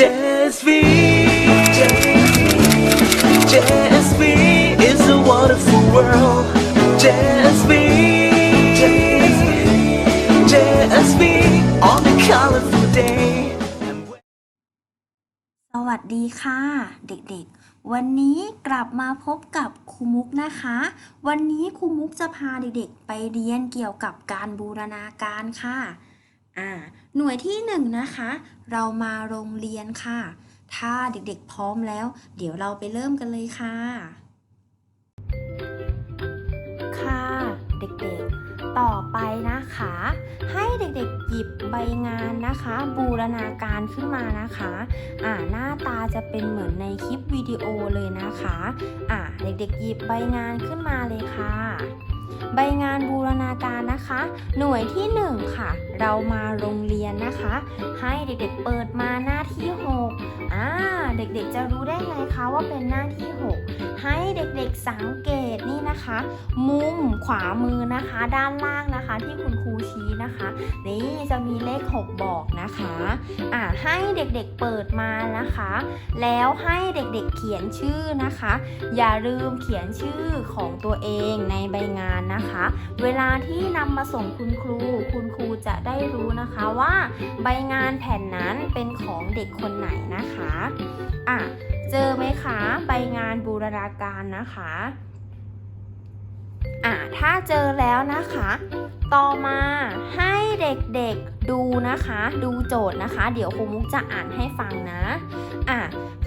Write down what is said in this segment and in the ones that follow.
JSV JSV is a wonderful world JSV JSV on a colorful day สวัสดีค่ะ เด็กๆ วันนี้กลับมาพบกับครูมุกนะคะ วันนี้ครูมุกจะพาเด็กๆ ไปเรียนเกี่ยวกับการบูรณาการค่ะ อ่าหน่วยที่หนึ่งนะคะ เรามาโรงเรียนค่ะ ถ้าเด็กๆพร้อมแล้ว เดี๋ยวเราไปเริ่มกันเลยค่ะ ค่ะเด็กๆ ต่อไปนะคะ ให้เด็กๆหยิบใบงานนะคะ บูรณาการขึ้นมานะคะอ่าหน้าตาจะเป็นเหมือนในคลิปวิดีโอเลยนะคะอ่าเด็กๆหยิบใบงานขึ้นมาเลยค่ะ ใบงานบูรณาการนะคะ หน่วยที่หนึ่งค่ะ เรามาโรงเรียนนะคะ ให้เด็กๆเปิดมาหน้าที่6อ่าเด็กๆจะรู้ได้ไงคะว่าเป็นหน้าที่ 6 ให้เด็กๆสังเกตนี่นะคะ มุมขวามือนะคะ ด้านล่างนะคะ ที่คุณครูชี้นะคะ นี่จะมีเลข 6 บอกนะคะอ่าให้เด็กๆเปิดมานะคะ แล้วให้เด็กๆเขียนชื่อนะคะ อย่าลืมเขียนชื่อของตัวเองในใบงานนะคะ เวลาที่นำมาส่งคุณครู คุณครูจะได้รู้นะคะว่าใบงานแผ่นนั้นเป็นของเด็กคนไหนนะคะอะเจอไหมคะ ใบงานบูรณาการนะคะอะถ้าเจอแล้วนะคะ ต่อมาให้เด็กๆดูนะคะ ดูโจทย์นะคะ เดี๋ยวครูมุกจะอ่านให้ฟังนะอะ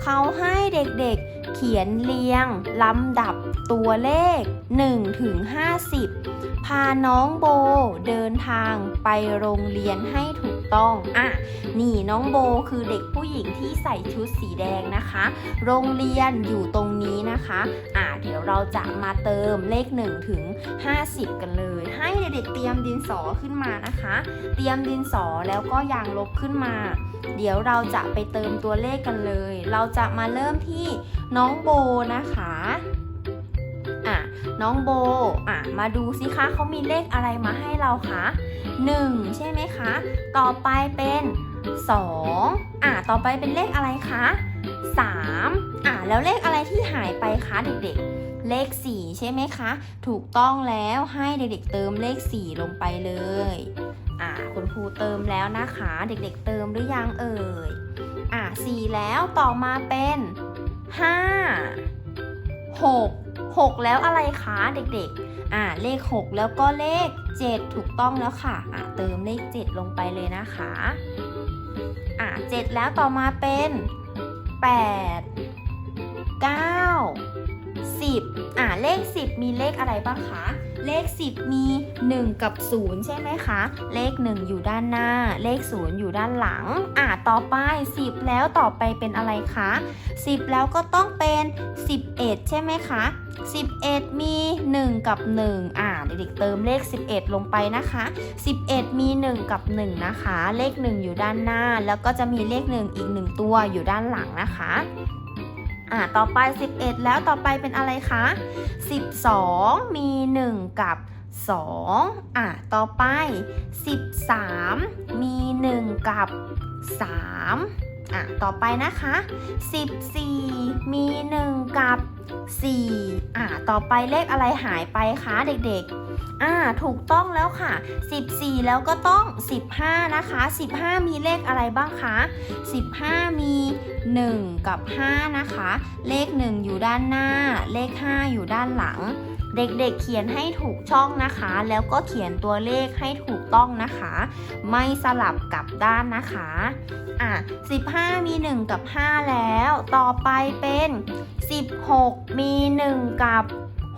เขาให้เด็กๆเขียนเรียงลำดับตัวเลข 1 ถึง 50 พาน้องโบเดินทางไปโรงเรียนให้ถูก ต้องอะนี่น้องโบคือเด็กผู้หญิงที่ใส่ชุดสีแดงนะคะ โรงเรียนอยู่ตรงนี้นะคะอะเดี๋ยวเราจะมาเติมเลข1ถึง50 กันเลย ให้เด็กๆเตรียมดินสอขึ้นมานะคะ เตรียมดินสอแล้วก็ยางลบขึ้นมา เดี๋ยวเราจะไปเติมตัวเลขกันเลย เราจะมาเริ่มที่น้องโบนะคะอะ น้องโบอะมาดูสิคะเขามีเลขอะไรมาให้เราคะ1 ใช่ไหมคะ ต่อไปเป็น 2 อะต่อไปเป็นเลขอะไรคะ3อะแล้วเลขอะไรที่หายไปคะเด็กๆ เลข 4 ใช่ไหมคะ ถูกต้องแล้วให้เด็กๆเติมเลข 4 ลงไปเลยอะคุณครูเติมแล้วนะคะ เด็กๆเติมหรือยังเอ่ยอะ4แล้วต่อมาเป็น 5 6 6 แล้วอะไรคะเด็กๆ อ่าเลข 6 แล้วก็เลข 7 ถูกต้องแล้วค่ะ อ่าเติมเลข 7 ลงไปเลยนะคะ อ่า7แล้วต่อมาเป็น 8 9 10อ่าเลข 10 มีเลขอะไรบ้างคะเลข 10 มี 1 กับ 0 ใช่ไหมคะ เลข 1 อยู่ด้านหน้า เลข 0 อยู่ด้านหลัง อ่าต่อไป 10 แล้วต่อไปเป็นอะไรคะ 10 แล้วก็ต้องเป็น 11 ใช่ไหมคะ 11 มี 1 กับ 1 อ่าเด็กๆเติมเลข 11 ลงไปนะคะ 11 มี 1 กับ 1 นะคะ เลข 1 อยู่ด้านหน้า แล้วก็จะมีเลข 1 อีก 1 ตัวอยู่ด้านหลังนะคะ อ่าต่อไป 11 แล้วต่อไปเป็นอะไรคะ 12 มี 1 กับ 2 อ่าต่อไป 13 มี 1 กับ 3 อะ ต่อไปนะคะ 14 มี 1 กับ 4 อะ ต่อไปเลขอะไรหายไปคะเด็กๆ อ่า ถูกต้องแล้วค่ะ 14 แล้วก็ต้อง 15 นะคะ 15 มีเลขอะไรบ้างคะ 15 มี 1 กับ 5 นะคะ เลข 1 อยู่ด้านหน้า เลข 5 อยู่ด้านหลัง เด็กๆเขียนให้ถูกช่องนะคะ แล้วก็เขียนตัวเลขให้ถูกต้องนะคะ ไม่สลับกลับด้านนะคะอะ15 มี 1 กับ 5 แล้ว ต่อไปเป็น 16 มี 1 กับ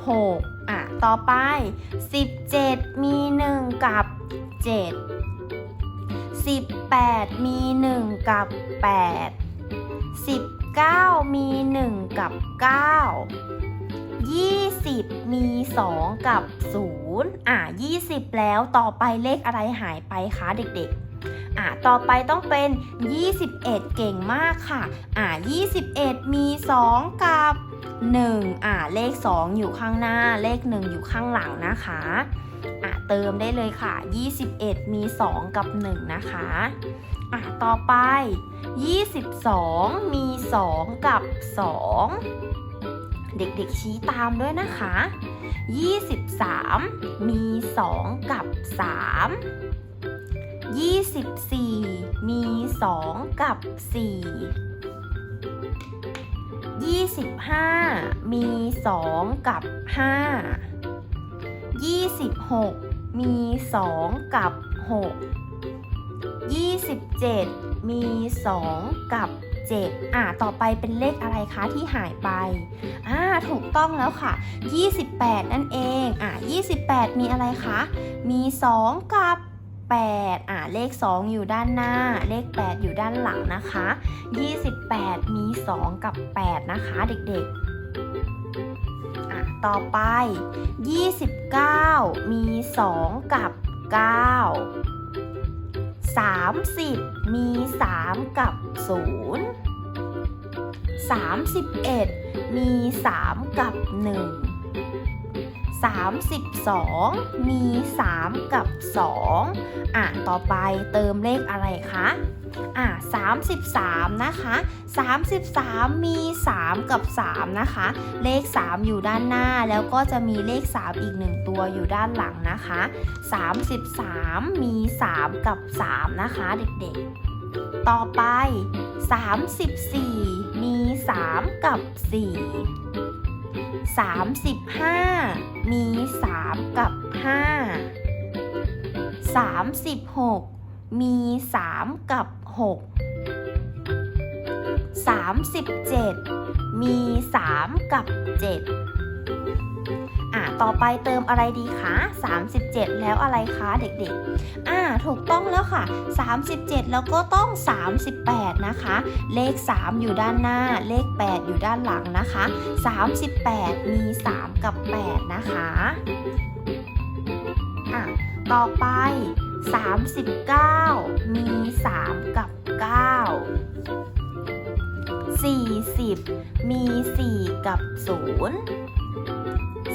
6อะต่อไป 17 มี 1 กับ 7 18 มี 1 กับ 8 19 มี 1 กับ 9 20 มี 2 กับ 0 อะ 20 แล้วต่อไปเลขอะไรหายไปคะเด็กๆ อะ ต่อไปต้องเป็น 21 เก่งมากค่ะ อะ 21 มี 2 กับ 1 อะ เลข 2 อยู่ข้างหน้า เลข 1 อยู่ข้างหลังนะคะ อะ เติมได้เลยค่ะ 21 มี 2 กับ 1 นะคะอะต่อไป 22 มี 2 กับ 2 เด็กๆชี้ตามด้วยนะคะ 23 มี 2 กับ 3 24 มี 2 กับ 4 25 มี 2 กับ 5 26 มี 2 กับ 6 27 มี 2 กับ 7 อ่า ต่อไปเป็นเลขอะไรคะที่หายไป อ่า ถูกต้องแล้วค่ะ 28 นั่นเอง อ่า 28 มีอะไรคะ มี 2 กับ 8 อ่า เลข 2 อยู่ด้านหน้า เลข 8 อยู่ด้านหลังนะคะ 28 มี 2 กับ 8 นะคะเด็กๆอะต่อไป 29 มี 2 กับ 9 30 มี 3 กับ 0 31 มี 3 กับ 1 32 มี 3 กับ 2 อะ ต่อไปเติมเลขอะไรคะ อะ33 นะคะ 33 มี 3 กับ 3 นะคะ เลข 3 อยู่ด้านหน้าแล้วก็จะมีเลข 3 อีก 1 ตัวอยู่ด้านหลังนะคะ 33 มี 3 กับ 3 นะคะเด็กๆ ต่อไป 34 มี 3 กับ 4 35 มี 3 กับ 5 36 มี 3 กับ 6 37 มี 3 กับ 7 อะต่อไปเติมอะไรดีคะ 37 แล้วอะไรคะเด็กๆ อ่า ถูกต้องแล้วค่ะ 37 แล้วก็ต้อง 38 นะคะ เลข 3 อยู่ด้านหน้า เลข 8 อยู่ด้านหลังนะคะ 38 มี 3 กับ 8 นะคะ อะ ต่อไป 39 มี 3 กับ 9 40 มี 4 กับ 0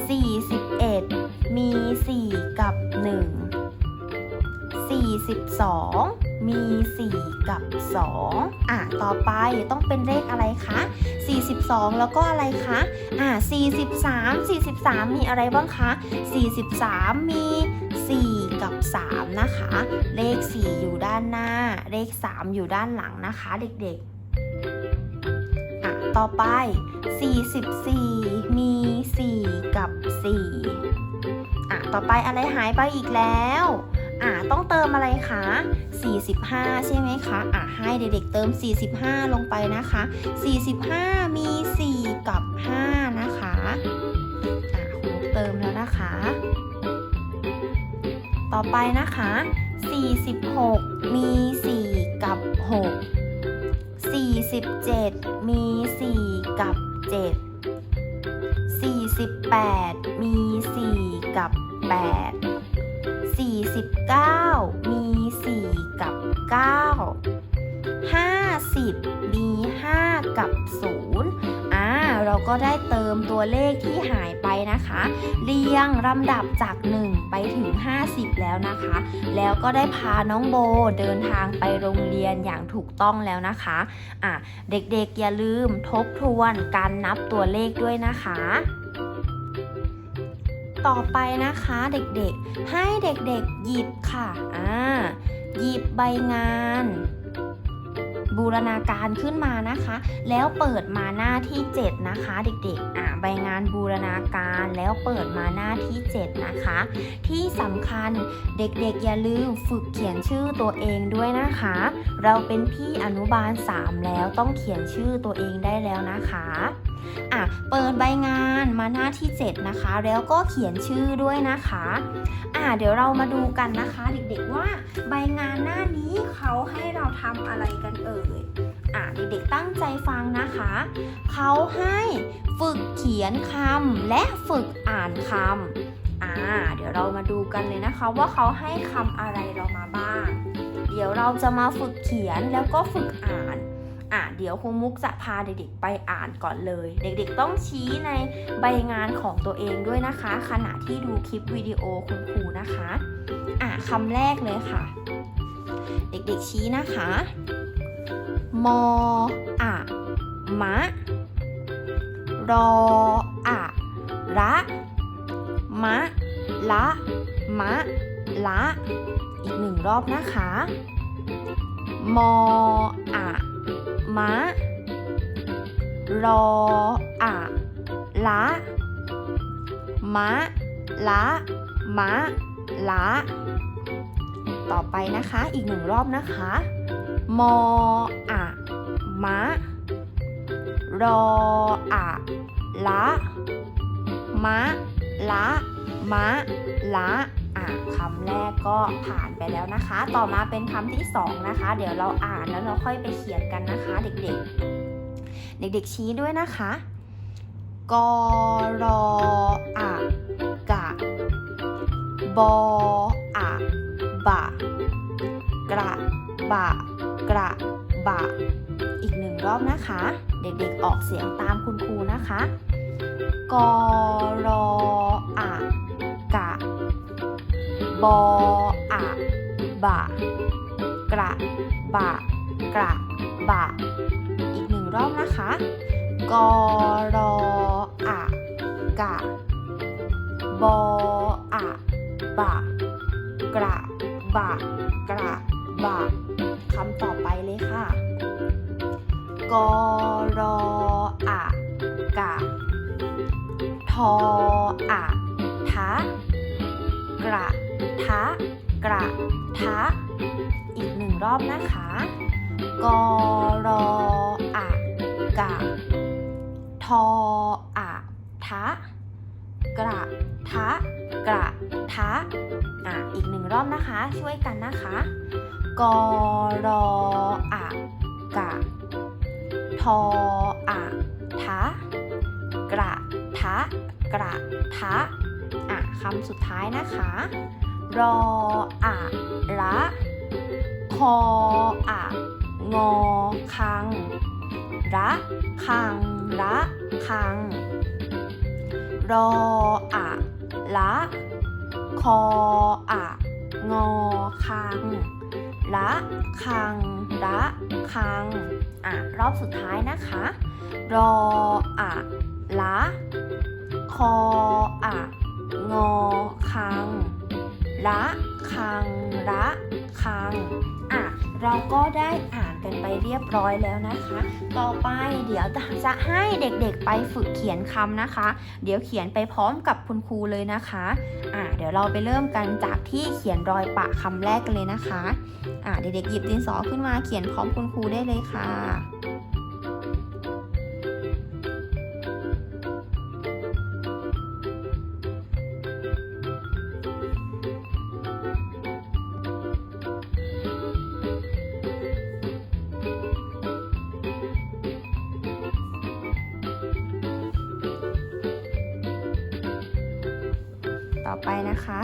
41 มี 4 กับ 1 42 มี 4 กับ 2 อะ ต่อไปต้องเป็นเลขอะไรคะ 42 แล้วก็อะไรคะ อะ 43 43 มีอะไรบ้างคะ 43 มี กับ 3 นะคะ เลข 4 อยู่ด้านหน้า เลข 3 อยู่ด้านหลังนะคะเด็กๆอะต่อไป 44 มี 4 กับ 4 อะ ต่อไปอะไรหายไปอีกแล้วอะต้องเติมอะไรคะ 45 ใช่ไหมคะอะให้เด็กๆเติม 45 ลงไปนะคะ 45 มี 4 กับ 5 นะคะอะครูเติมแล้วนะคะ ต่อไปนะคะ 46 มี 4 กับ 6 47 มี 4 กับ 7 48 มี 4 กับ 8 49 มี 4 กับ 9 ก็ได้เติมตัวเลขที่หายไปนะคะ เรียงลำดับจาก 1 ไปถึง 50 แล้วนะคะ แล้วก็ได้พาน้องโบเดินทางไปโรงเรียนอย่างถูกต้องแล้วนะคะอะเด็กๆอย่าลืมทบทวนการนับตัวเลขด้วยนะคะต่อไปนะคะเด็กๆ ให้เด็กๆหยิบค่ะ อ่า หยิบใบงาน บูรณาการขึ้นมานะคะ แล้วเปิดมาหน้าที่ 7 นะคะ เด็กๆอ่าใบงานบูรณาการแล้วเปิดมาหน้าที่ 7 นะคะ ที่สำคัญเด็กๆอย่าลืมฝึกเขียนชื่อตัวเองด้วยนะคะ เราเป็นพี่อนุบาล 3 แล้วต้องเขียนชื่อตัวเองได้แล้วนะคะ อะเปิดใบงานมาหน้าที่ 7 นะคะ แล้วก็เขียนชื่อด้วยนะคะอะเดี๋ยวเรามาดูกันนะคะ เด็กๆว่าใบงานหน้านี้เขาให้เราทำอะไรกันเอ่ยอะเด็กๆตั้งใจฟังนะคะ เขาให้ฝึกเขียนคำและฝึกอ่านคำอ่าเดี๋ยวเรามาดูกันเลยนะคะ ว่าเขาให้คำอะไรเรามาบ้าง เดี๋ยวเราจะมาฝึกเขียนแล้วก็ฝึกอ่าน อะเดี๋ยวครูมุกจะพาเด็กๆไปอ่านก่อนเลย เด็กๆต้องชี้ในใบงานของตัวเองด้วยนะคะ ขณะที่ดูคลิปวิดีโอคุณครูนะคะอะคำแรกเลยค่ะ เด็กๆชี้นะคะ มออะมะ รออะระมะ ละ มะ ละ อีกหนึ่งรอบนะคะ มออะ มะ รออะละมะละมะละต่อไปนะคะอีกหนึ่งรอบนะคะ มออะมะ รออะละมะละมะละอะ คำแรกก็ผ่านไปแล้วนะคะ ต่อมาเป็นคำที่สองนะคะ เดี๋ยวเราอ่านแล้วเราค่อยไปเขียนกันนะคะ เด็กๆ เด็กๆชี้ด้วยนะคะกรออะกะบออะบะกระบะกระบะ อีกหนึ่งรอบนะคะ เด็กๆออกเสียงตามคุณครูนะคะกรออะกะ บออะบะ กระ บะ กระ บะ อีกหนึ่งรอบนะคะ กอรออะกะ บออะบะ กระ บะ กระ บะคำต่อไปเลยค่ะ กอรออะกะ ทออะทะกระ ทะ กระทะ อีกหนึ่งรอบนะคะกรออะกะ ทออะทะ กระทะ กระทะ อะ อีกหนึ่งรอบนะคะ ช่วยกันนะคะกรออะกะ ทออะทะ กระทะ กระทะ อะคำสุดท้ายนะคะ รออะละคออะงอคังระคังระคัง รออะละคออะงอคังละคังระคังอะรอบสุดท้ายนะคะ รออะละคออะงอคัง ละคังระคังอะเราก็ได้อ่านกันไปเรียบร้อยแล้วนะคะ ต่อไปเดี๋ยวจะให้เด็กๆไปฝึกเขียนคำนะคะ เดี๋ยวเขียนไปพร้อมกับคุณครูเลยนะคะอะเดี๋ยวเราไปเริ่มกันจากที่เขียนรอยปะคำแรกกันเลยนะคะอะเด็กๆหยิบดินสอขึ้นมาเขียนพร้อมคุณครูได้เลยค่ะ ไปนะคะ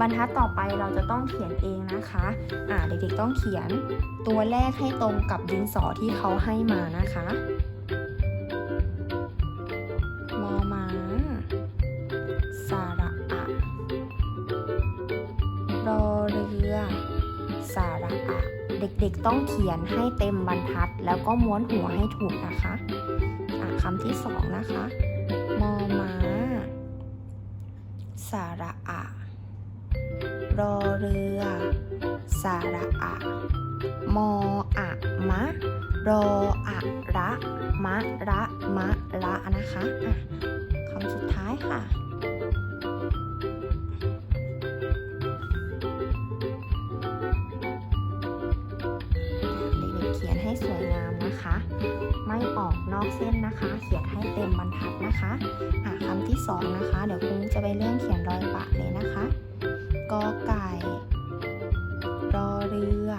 บรรทัดต่อไปเราจะต้องเขียนเองนะคะอ่าเด็กๆต้องเขียนตัวแรกให้ตรงกับดินสอที่เขาให้มานะคะมอมาสาระอะรอเรือสาระอะเด็กๆต้องเขียนให้เต็มบรรทัด แล้วก็ม้วนหัวให้ถูกนะคะะคำที่สองนะคะ สาระอะ รอเรือ สาระอะ มออะมะ รออะระ มะระมะระนะคะ อะคำสุดท้ายค่ะ ไม่ออกนอกเส้นนะคะ เขียนให้เต็มบรรทัดนะคะอะคำที่สองนะคะ เดี๋ยวครูจะไปเริ่มเขียนรอยปะเลยนะคะกอไก่รอเรือ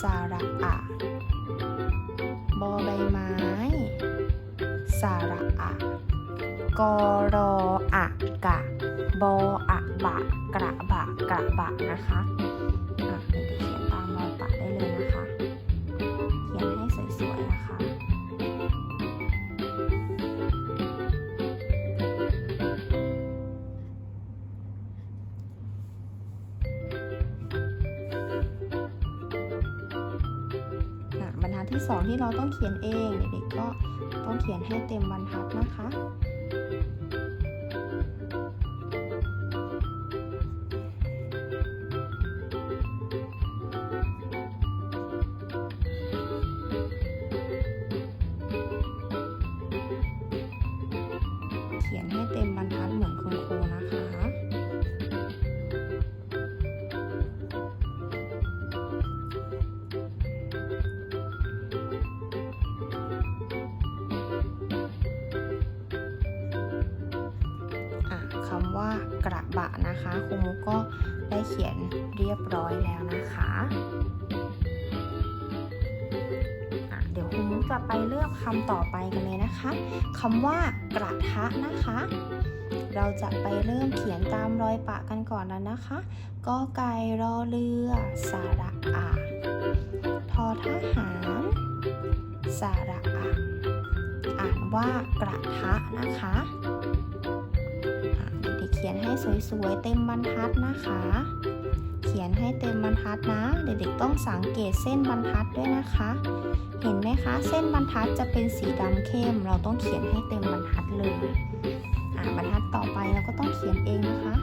สาระอะบอใบไม้ สาระอะกอรออะกะ บออะบะกระบะกระบะนะคะ 2 ที่เราต้องเขียนเอง เด็กๆก็ต้องเขียนให้เต็มบรรทัดนะคะ จะไปเลือกคำต่อไปกันเลยนะคะคำว่ากระทะนะคะ เราจะไปเริ่มเขียนตามรอยปะกันก่อนแล้วนะคะกอไก่รอเรือสาระอาทอทหารสาระอาอ่านว่ากระทะนะคะอะเด็กๆเขียนให้สวยๆเต็มบรรทัดนะคะ เขียนให้เต็มบรรทัดนะ เด็กๆต้องสังเกตเส้นบรรทัดด้วยนะคะ เห็นไหมคะ เส้นบรรทัดจะเป็นสีดำเข้ม เราต้องเขียนให้เต็มบรรทัดเลย อะบรรทัดต่อไปเราก็ต้องเขียนเองนะคะ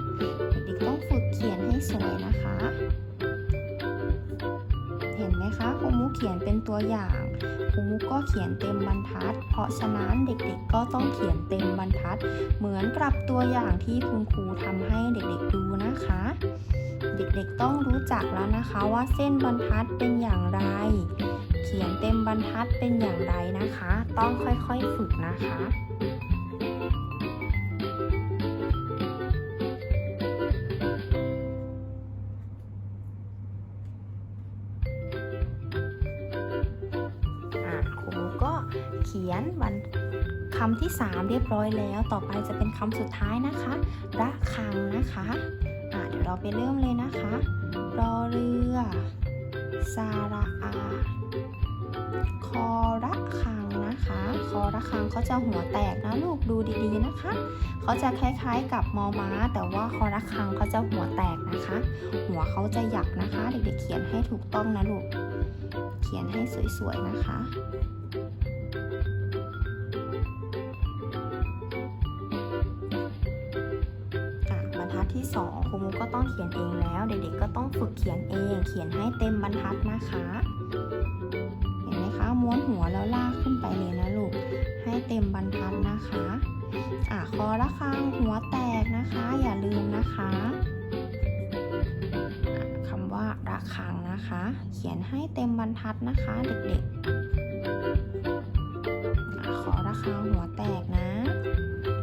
เด็กๆต้องฝึกเขียนให้สวยนะคะ เห็นไหมคะครูมุกเขียนเป็นตัวอย่างครูมุกก็เขียนเต็มบรรทัด เพราะฉะนั้นเด็กๆก็ต้องเขียนเต็มบรรทัด เหมือนกับตัวอย่างที่คุณครูทำให้เด็กๆดูนะคะ เด็กๆต้องรู้จักแล้วนะคะว่าเส้นบรรทัดเป็นอย่างไร ขียนเต็มบรรทัดเป็นอย่างไรนะคะ ต้องค่อยๆฝึกนะคะอะครูก็เขียนวันคำที่ 3 เรียบร้อยแล้ว ต่อไปจะเป็นคำสุดท้ายนะคะระคังนะคะอะเดี๋ยวเราไปเริ่มเลยนะคะ รอเรือสาระอา คอระคังนะคะ คอระคังเขาจะหัวแตกนะลูกดูดีๆนะคะเขาจะคล้ายๆกับมอม้า แต่ว่าคอระคังเขาจะหัวแตกนะคะ หัวเขาจะหยักนะคะ เด็กๆเขียนให้ถูกต้องนะลูกเขียนให้สวยๆนะคะบรรทัดที่2ครูมุกก็ต้องเขียนเองแล้ว เด็กๆก็ต้องฝึกเขียนเอง เขียนให้เต็มบรรทัดนะคะ ม้วนหัวแล้วลากขึ้นไปเลยนะลูก ให้เต็มบรรทัดนะคะอะคอระฆังหัวแตกนะคะ อย่าลืมนะคะะคำว่าระฆังนะคะ เขียนให้เต็มบรรทัดนะคะเด็กๆอะขอระฆังหัวแตกนะ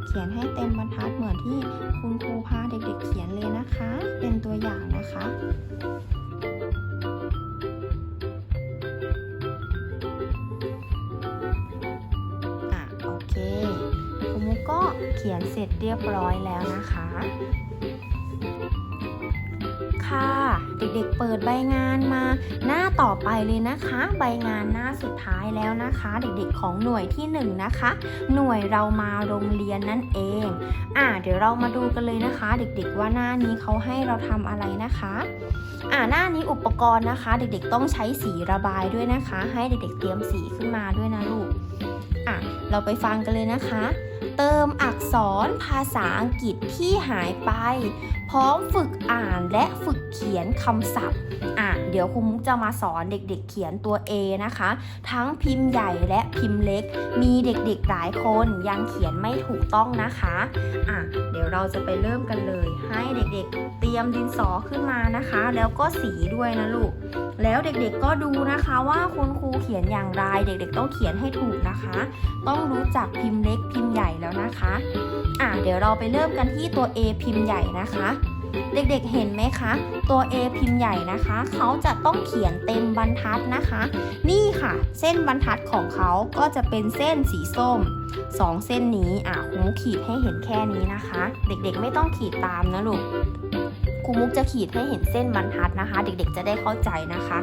เขียนให้เต็มบรรทัดเหมือนที่คุณครูพาเด็กๆเขียนเลยนะคะ เป็นตัวอย่างนะคะ เขียนเสร็จเรียบร้อยแล้วนะคะ ค่ะ เด็กๆเปิดใบงานมา หน้าต่อไปเลยนะคะ ใบงานหน้าสุดท้ายแล้วนะคะ เด็กๆของหน่วยที่หนึ่งนะคะ หน่วยเรามาโรงเรียนนั่นเอง อะเดี๋ยวเรามาดูกันเลยนะคะ เด็กๆว่าหน้านี้เขาให้เราทำอะไรนะคะอ่าหน้านี้อุปกรณ์นะคะ เด็กๆต้องใช้สีระบายด้วยนะคะ ให้เด็กๆเตรียมสีขึ้นมาด้วยนะลูกอะเราไปฟังกันเลยนะคะ เติมอักษรภาษาอังกฤษที่หายไปพร้อมฝึกอ่านและฝึกเขียนคำศัพท์อะเดี๋ยวครูมุกจะมาสอนเด็กๆเขียนตัว A นะคะ ทั้งพิมพ์ใหญ่และพิมพ์เล็ก มีเด็กๆหลายคนยังเขียนไม่ถูกต้องนะคะอะเดี๋ยวเราจะไปเริ่มกันเลย ให้เด็กๆ เตรียมดินสอขึ้นมานะคะ แล้วก็สีด้วยนะลูกแล้วเด็กๆก็ดูนะคะว่าคุณครูเขียนอย่างไร เด็กๆต้องเขียนให้ถูกนะคะ ต้องรู้จักพิมพ์เล็กพิมพ์ใหญ่แล้วนะคะ อะเดี๋ยวเราไปเริ่มกันที่ตัว A พิมพ์ใหญ่นะคะ เด็กๆเห็นไหมคะ ตัว A พิมพ์ใหญ่นะคะ เขาจะต้องเขียนเต็มบรรทัดนะคะ นี่ค่ะ เส้นบรรทัดของเขาก็จะเป็นเส้นสีส้มสองเส้นนี้อะครูมุกขีดให้เห็นแค่นี้นะคะ เด็กๆไม่ต้องขีดตามนะลูกครูมุกจะขีดให้เห็นเส้นบรรทัดนะคะ เด็กๆจะได้เข้าใจนะคะ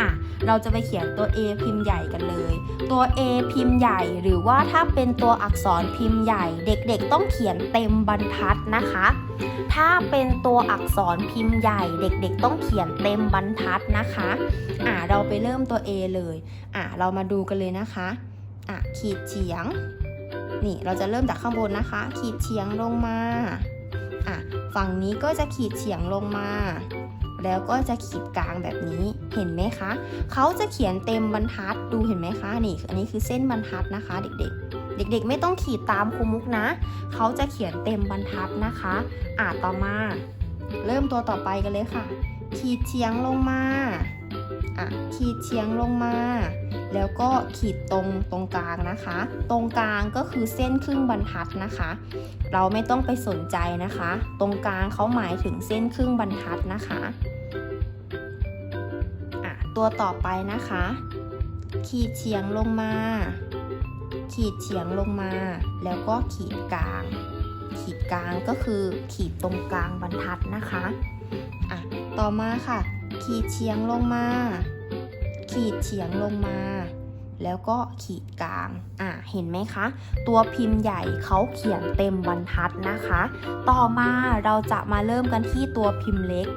อะเราจะไปเขียนตัว A พิมพ์ใหญ่กันเลย ตัว A พิมพ์ใหญ่หรือว่าถ้าเป็นตัวอักษรพิมพ์ใหญ่ เด็กๆ ต้องเขียนเต็มบรรทัดนะคะ ถ้าเป็นตัวอักษรพิมพ์ใหญ่ เด็กๆ ต้องเขียนเต็มบรรทัดนะคะอ่าเราไปเริ่มตัว A เลยอ่าเรามาดูกันเลยนะคะอะขีดเฉียง นี่เราจะเริ่มจากข้างบนนะคะ ขีดเฉียงลงมาอะฝั่งนี้ก็จะขีดเฉียงลงมา แล้วก็จะขีดกลางแบบนี้เห็นไหมคะเขาจะเขียนเต็มบรรทัดดูเห็นไหมคะนี่อันนี้คือเส้นบรรทัดนะคะ เด็กๆ เด็ก ๆ ไม่ต้องขีดตามครูมุกนะเขาจะเขียนเต็มบรรทัดนะคะอะต่อมา เริ่มตัวต่อไปกันเลยค่ะ ขีดเฉียงลงมา อะขีดเฉียงลงมา แล้วก็ขีดตรงตรงกลางนะคะ ตรงกลางก็คือเส้นครึ่งบรรทัดนะคะ เราไม่ต้องไปสนใจนะคะ ตรงกลางเขาหมายถึงเส้นครึ่งบรรทัดนะคะอะตัวต่อไปนะคะ ขีดเฉียงลงมา ขีดเฉียงลงมา แล้วก็ขีดกลาง ขีดกลางก็คือขีดตรงกลางบรรทัดนะคะอะต่อมาค่ะ ขีดเฉียงลงมา ขีดเฉียงลงมา แล้วก็ขีดกลาง อะ เห็นไหมคะ ตัวพิมพ์ใหญ่เขาเขียนเต็มบรรทัดนะคะ ต่อมาเราจะมาเริ่มกันที่ตัวพิมพ์เล็ก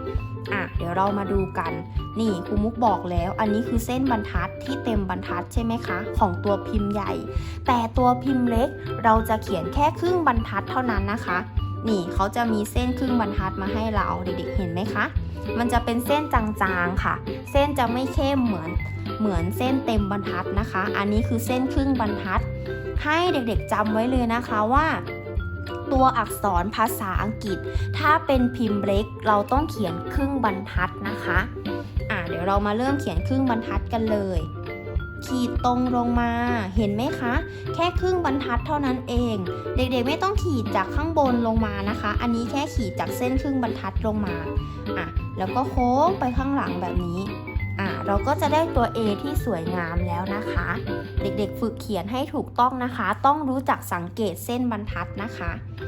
อะ เดี๋ยวเรามาดูกัน นี่ครูมุกบอกแล้ว อันนี้คือเส้นบรรทัดที่เต็มบรรทัดใช่ไหมคะ ของตัวพิมพ์ใหญ่ แต่ตัวพิมพ์เล็กเราจะเขียนแค่ครึ่งบรรทัดเท่านั้นนะคะ นี่เขาจะมีเส้นครึ่งบรรทัดมาให้เราเด็กๆเห็นไหมคะ มันจะเป็นเส้นจางๆค่ะ เส้นจะไม่เข้มเหมือนเหมือนเส้นเต็มบรรทัดนะคะ อันนี้คือเส้นครึ่งบรรทัด ให้เด็กๆจำไว้เลยนะคะว่าตัวอักษรภาษาอังกฤษ ถ้าเป็นพิมพ์เล็กเราต้องเขียนครึ่งบรรทัดนะคะ อ่าเดี๋ยวเรามาเริ่มเขียนครึ่งบรรทัดกันเลย ขีดตรงลงมาเห็นไหมคะ แค่ครึ่งบรรทัดเท่านั้นเอง เด็กๆไม่ต้องขีดจากข้างบนลงมานะคะ อันนี้แค่ขีดจากเส้นครึ่งบรรทัดลงมาอะแล้วก็โค้งไปข้างหลังแบบนี้อะเราก็จะได้ตัว A ที่สวยงามแล้วนะคะ เด็กๆฝึกเขียนให้ถูกต้องนะคะ ต้องรู้จักสังเกตเส้นบรรทัดนะคะอะ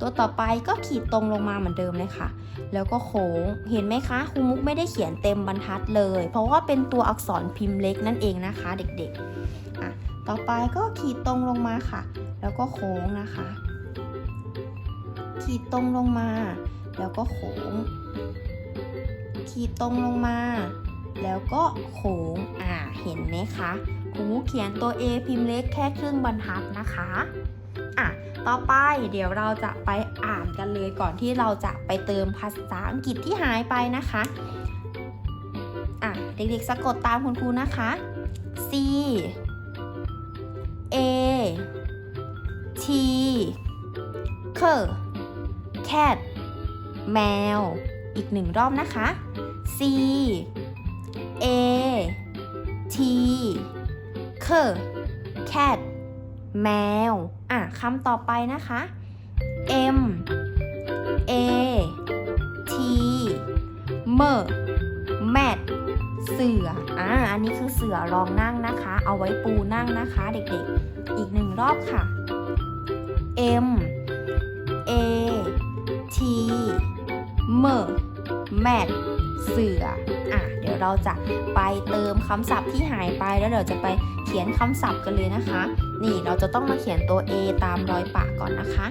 ตัวต่อไปก็ขีดตรงลงมาเหมือนเดิมเลยค่ะ แล้วก็โค้ง เห็นไหมคะครูมุกไม่ได้เขียนเต็มบรรทัดเลย เพราะว่าเป็นตัวอักษรพิมพ์เล็กนั่นเองนะคะ เด็กๆอะต่อไปก็ขีดตรงลงมาค่ะ แล้วก็โค้งนะคะ ขีดตรงลงมา แล้วก็โค้ง ขีดตรงลงมา แล้วก็โค้ง อ่า เห็นไหมคะครูมุกเขียนตัว A พิมพ์เล็กแค่ครึ่งบรรทัดนะคะ อะ ต่อไปเดี๋ยวเราจะไปอ่านกันเลยก่อนที่เราจะไปเติมภาษาอังกฤษที่หายไปนะคะอะเด็กๆสะกดตามคุณครูนะคะ C A T K cat แมว อีกหนึ่งรอบนะคะ C A T K cat แแมว อะคำต่อไปนะคะ M A T M mat เสือ อ่า อันนี้คือเสือรองนั่งนะคะ เอาไว้ปูนั่งนะคะ เด็กๆ อีกหนึ่งรอบค่ะ M A T M mat เสือ อะ เดี๋ยวเราจะไปเติมคำศัพท์ที่หายไปแล้วเดี๋ยวจะไปเขียนคำศัพท์กันเลยนะคะ นี่เราจะต้องมาเขียนตัว A ตามรอยปากก่อนนะคะ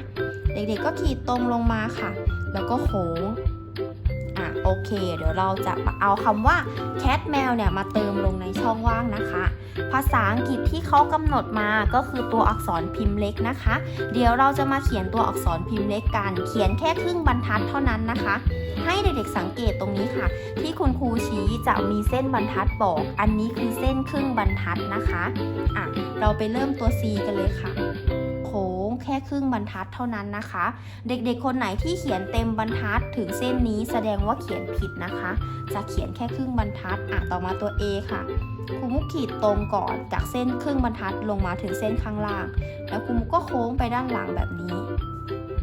เด็กๆก็ขีดตรงลงมาค่ะ แล้วก็โค้ง โอเค เดี๋ยวเราจะเอาคำว่า cat แมวเนี่ยมาเติมลงในช่องว่างนะคะ ภาษาอังกฤษที่เขากำหนดมาก็คือตัวอักษรพิมพ์เล็กนะคะ เดี๋ยวเราจะมาเขียนตัวอักษรพิมพ์เล็กกัน เขียนแค่ครึ่งบรรทัดเท่านั้นนะคะ ให้เด็กๆสังเกตตรงนี้ค่ะ ที่คุณครูชี้จะมีเส้นบรรทัดบอก อันนี้คือเส้นครึ่งบรรทัดนะคะอะเราไปเริ่มตัว C กันเลยค่ะ แค่ครึ่งบรรทัดเท่านั้นนะคะ เด็กๆคนไหนที่เขียนเต็มบรรทัดถึงเส้นนี้แสดงว่าเขียนผิดนะคะ จะเขียนแค่ครึ่งบรรทัดอะต่อมาตัว A ค่ะครูมุกขีดตรงก่อนจากเส้นครึ่งบรรทัดลงมาถึงเส้นข้างล่าง แล้วครูมุกก็โค้งไปด้านหลังแบบนี้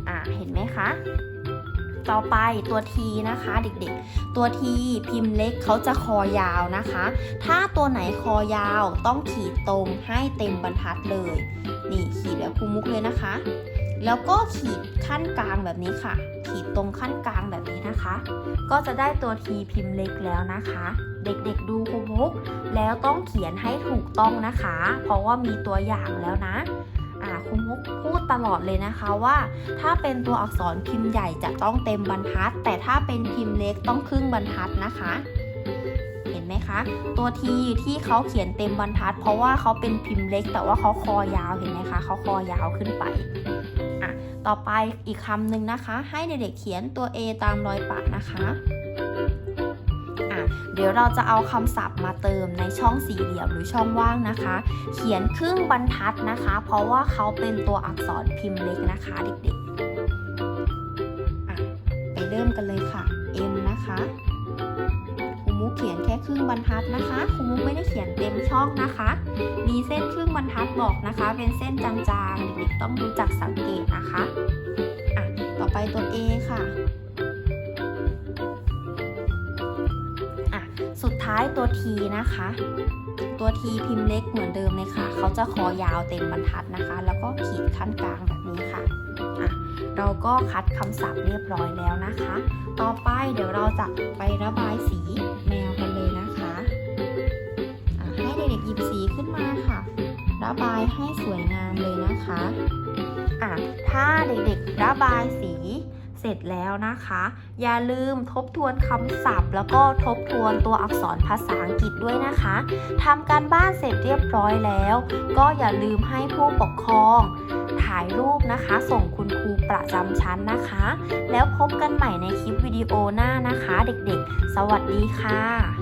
อะเห็นไหมคะ ต่อไปตัว T นะคะเด็กๆ ตัว T พิมพ์เล็กเขาจะคอยาวนะคะ ถ้าตัวไหนคอยาวต้องขีดตรงให้เต็มบรรทัดเลย นี่ขีดแบบครูมุกเลยนะคะ แล้วก็ขีดขั้นกลางแบบนี้ค่ะ ขีดตรงขั้นกลางแบบนี้นะคะ ก็จะได้ตัว T พิมพ์เล็กแล้วนะคะ เด็กๆดูครูมุก แล้วต้องเขียนให้ถูกต้องนะคะ เพราะว่ามีตัวอย่างแล้วนะ อ่าครูมุกพูดตลอดเลยนะคะว่า ถ้าเป็นตัวอักษรพิมพ์ใหญ่จะต้องเต็มบรรทัด แต่ถ้าเป็นพิมพ์เล็กต้องครึ่งบรรทัดนะคะเห็นไหมคะ ตัวทีที่เขาเขียนเต็มบรรทัด เพราะว่าเขาเป็นพิมพ์เล็ก แต่ว่าเขาคอยาวเห็นไหมคะเขาคอยาวขึ้นไปอะต่อไปอีกคำหนึ่งนะคะ ให้เด็กๆเขียนตัว A ตามรอยปากนะคะ เดี๋ยวเราจะเอาคำศัพท์มาเติมในช่องสี่เหลี่ยมหรือช่องว่างนะคะ เขียนครึ่งบรรทัดนะคะ เพราะว่าเขาเป็นตัวอักษรพิมพ์เล็กนะคะเด็กๆไปเริ่มกันเลยค่ะ M นะคะครูมุกเขียนแค่ครึ่งบรรทัดนะคะครูมุกไม่ได้เขียนเต็มช่องนะคะ มีเส้นครึ่งบรรทัดบอกนะคะ เป็นเส้นจางๆเด็กๆต้องรู้จักสังเกตนะคะอะต่อไปตัว A ค่ะ ท้ายตัว T นะคะ ตัว T พิมพ์เล็กเหมือนเดิมเลยค่ะ เขาจะคอยาวเต็มบรรทัดนะคะ แล้วก็ขีดขั้นกลางแบบนี้ค่ะอะ เราก็คัดคำศัพท์เรียบร้อยแล้วนะคะ ต่อไปเดี๋ยวเราจะไประบายสีแมวกันเลยนะคะะให้เด็กๆหยิบสีขึ้นมาค่ะ ระบายให้สวยงามเลยนะคะอะถ้าเด็กๆระบายสี เสร็จแล้วนะคะ อย่าลืมทบทวนคำศัพท์ แล้วก็ทบทวนตัวอักษรภาษาอังกฤษด้วยนะคะทำการบ้านเสร็จเรียบร้อยแล้ว ก็อย่าลืมให้ผู้ปกครอง ถ่ายรูปนะคะ ส่งคุณครูประจำชั้นนะคะ แล้วพบกันใหม่ในคลิปวิดีโอหน้านะคะ เด็กๆ สวัสดีค่ะ